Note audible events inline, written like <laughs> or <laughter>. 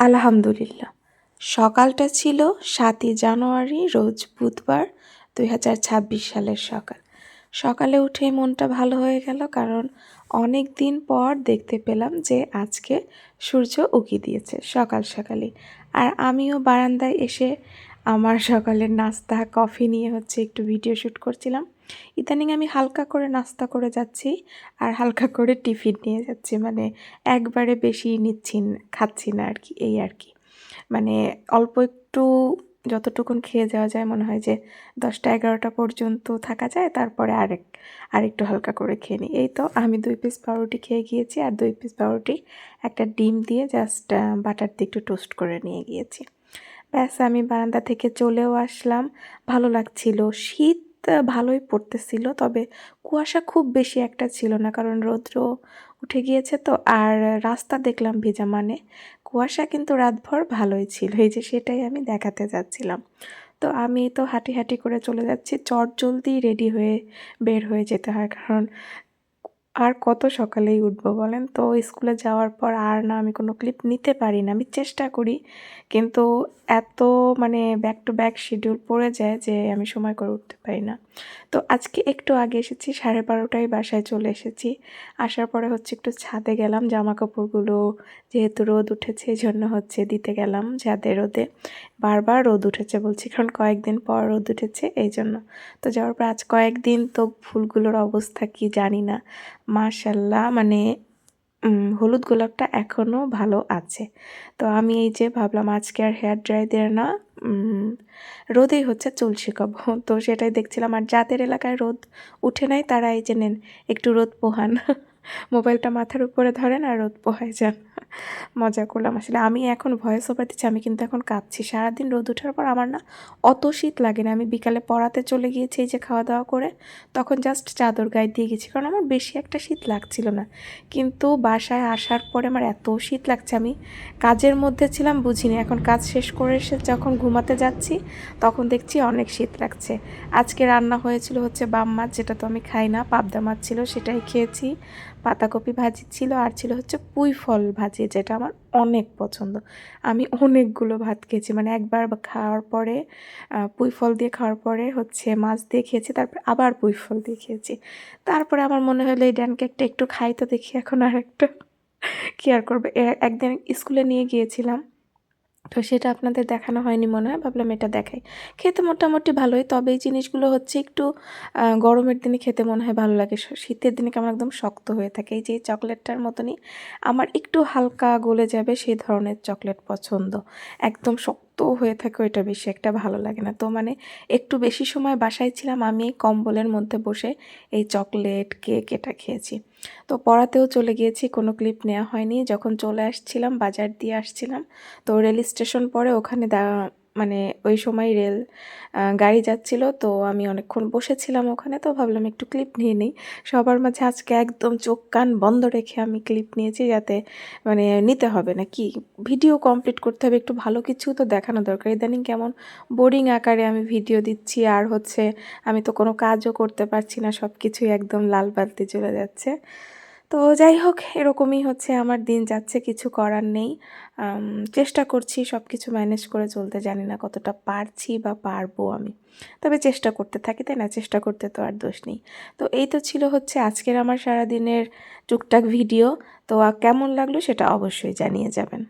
আলহামদুলিল্লাহ। সকালটা ছিল সাতই জানুয়ারি, রোজ বুধবার দুই হাজার ছাব্বিশ সালের সকাল। সকালে উঠে মনটা ভালো হয়ে গেল কারণ অনেক দিন পর দেখতে পেলাম যে আজকে সূর্য উকি দিয়েছে সকাল সকালে আর আমিও বারান্দায় এসে আমার সকালের নাস্তা, কফি নিয়ে হচ্ছে একটু ভিডিও শ্যুট করছিলাম। ইদানিং আমি হালকা করে নাস্তা করে যাচ্ছি আর হালকা করে টিফিন নিয়ে যাচ্ছি। মানে একবারে বেশি নিচ্ছি খাচ্ছি না আর কি এই আর কি মানে অল্প একটু যতটুকুন খেয়ে যাওয়া যায়, মনে হয় যে দশটা এগারোটা পর্যন্ত থাকা যায়, তারপরে আরেক, আরেকটু হালকা করে খেয়ে নিই। এই তো আমি দুই পিস পাউরুটি খেয়ে গিয়েছি আর দুই পিস পাউরুটি, একটা ডিম দিয়ে জাস্ট বাটার দিয়ে একটু টোস্ট করে নিয়ে গিয়েছি। ব্যাস আমি বারান্দা থেকে চলেও আসলাম। ভালো লাগছিল শীত ভালোই পড়তেছিল, তবে কুয়াশা খুব বেশি একটা ছিল না, কারণ রৌদ্র উঠে গিয়েছে তো। আর রাস্তা দেখলাম ভেজা মানে কুয়াশা কিন্তু রাতভর ভালোই ছিল, এই যে সেটাই আমি দেখাতে যাচ্ছিলাম। তো আমি তো হাঁটি হাঁটি করে চলে যাচ্ছি চট জলদি রেডি হয়ে বের হয়ে যেতে হয়, কারণ আর কত সকালেই উঠবো বলেন? তো স্কুলে যাওয়ার পর আর না আমি কোনো ক্লিপ নিতে পারি না। আমি চেষ্টা করি, কিন্তু এত মানে ব্যাক টু ব্যাক শিডিউল পড়ে যায় যে আমি সময় করে উঠতে পারি না। তো আজকে একটু আগে এসেছি, সাড়ে বারোটায় বাসায় চলে এসেছি। আসার পরে হচ্ছে একটু ছাদে গেলাম জামা কাপড়গুলো যেহেতু রোদ উঠেছে এই জন্য হচ্ছে দিতে গেলাম ছাদে রোদে। বারবার রোদ উঠেছে বলছি, কারণ কয়েকদিন পর রোদ উঠেছে এই জন্য তো যাওয়ার পর আজ কয়েকদিন তো ফুলগুলোর অবস্থা কি জানি না। মাশাল্লাহ মানে হলুদ গোলাপটা এখনও ভালো আছে। তো আমি এই যে ভাবলাম, আজকে আর হেয়ার ড্রাই দিয়ে না রোদেই হচ্ছে চুল শিখাবো। <laughs> তো সেটাই দেখছিলাম, আর যাদের এলাকায় রোদ উঠে নাই, তারা এই যে নেন, একটু রোদ পোহান। <laughs> মোবাইলটা মাথার উপরে ধরেন আর রোদ পোহায় যান। মজা করলাম। আসলে আমি এখন ভয়েস ওভার দিচ্ছি, আমি কিন্তু এখন কাঁপছি সারাদিন রোদ ওঠার পর আমার না অত শীত লাগে না। আমি বিকালে পড়াতে চলে গিয়েছি এই যে খাওয়া দাওয়া করে, তখন জাস্ট চাদর গায়ে দিয়ে গেছি, কারণ আমার বেশি একটা শীত লাগছিল না। কিন্তু বাসায় আসার পরে আমার এত শীত লাগছে, আমি কাজের মধ্যে ছিলাম, বুঝিনি। এখন কাজ শেষ করে এসে যখন ঘুমাতে যাচ্ছি, তখন দেখছি অনেক শীত লাগছে। আজকে রান্না হয়েছিল হচ্ছে বাম মাছ, যেটা তো আমি খাই না, পাবদা মাছ ছিল, সেটাই খেয়েছি। পাতাকপি ভাজি ছিল, আর ছিল হচ্ছে পুঁই ফল ভাজি। যেটা আমার অনেক পছন্দ। আমি অনেকগুলো ভাত খেয়েছি মানে একবার খাওয়ার পরে পুঁই ফল দিয়ে খাওয়ার পরে হচ্ছে মাছ দিয়ে খেয়েছি, তারপর আবার পুঁই ফল দিয়ে খেয়েছি। তারপরে আমার মনে হলো, এই ড্যান কেকটা একটু খাই তো দেখি এখন আর একটা কেয়ার করবে? একদিন স্কুলে নিয়ে গিয়েছিলাম। তো সেটা আপনাদের দেখানো হয়নি মনে হয়, ভাবলাম এটা দেখাই। খেতে মোটামুটি ভালোই, তবে এই জিনিসগুলো হচ্ছে একটু গরমের দিনে খেতে মনে হয় ভালো লাগে। শীতের দিনে কেমন একদম শক্ত হয়ে থাকে। এই যে চকলেটটার মতনই আমার একটু হালকা গলে যাবে সেই ধরনের চকলেট পছন্দ। একদম শক্ত হয়ে থাকে ওইটা বেশি একটা ভালো লাগে না। তো মানে একটু বেশি সময় বাসায় ছিলাম, আমি কম্বলের মধ্যে বসে এই চকলেট কেক এটা খেয়েছি। তো পড়াতেও চলে গিয়েছি, কোনো ক্লিপ নেওয়া হয়নি। যখন চলে আসছিলাম, বাজার দিয়ে আসছিলাম, তো রেল স্টেশন পরে ওখানে মানে ওই সময় রেল গাড়ি যাচ্ছিল, তো আমি অনেকক্ষণ বসেছিলাম ওখানে, তো ভাবলাম একটু ক্লিপ নিয়ে নিই। সবার মাঝে আজকে একদম চোখ কান বন্ধ রেখে আমি ক্লিপ নিয়েছি যাতে মানে নিতে হবে না। কি ভিডিও কমপ্লিট করতে হবে, একটু ভালো কিছু তো দেখানো দরকার। ইদানিং কেমন বোরিং আকারে আমি ভিডিও দিচ্ছি, আর হচ্ছে আমি তো কোনো কাজও করতে পারছি না সব কিছুই একদম লাল বালতি চলে যাচ্ছে। তো যাই হোক, এরকমই হচ্ছে আমার দিন যাচ্ছে, কিছু করার নেই। চেষ্টা করছি সব কিছু ম্যানেজ করে চলতে, জানি না কতটা পারছি বা পারব আমি। তবে চেষ্টা করতে থাকি, তাই না? চেষ্টা করতে তো আর দোষ নেই। তো এই তো ছিল হচ্ছে আজকের আমার সারাদিনের টুকটাক ভিডিও তো কেমন লাগল সেটা অবশ্যই জানিয়ে যাবেন।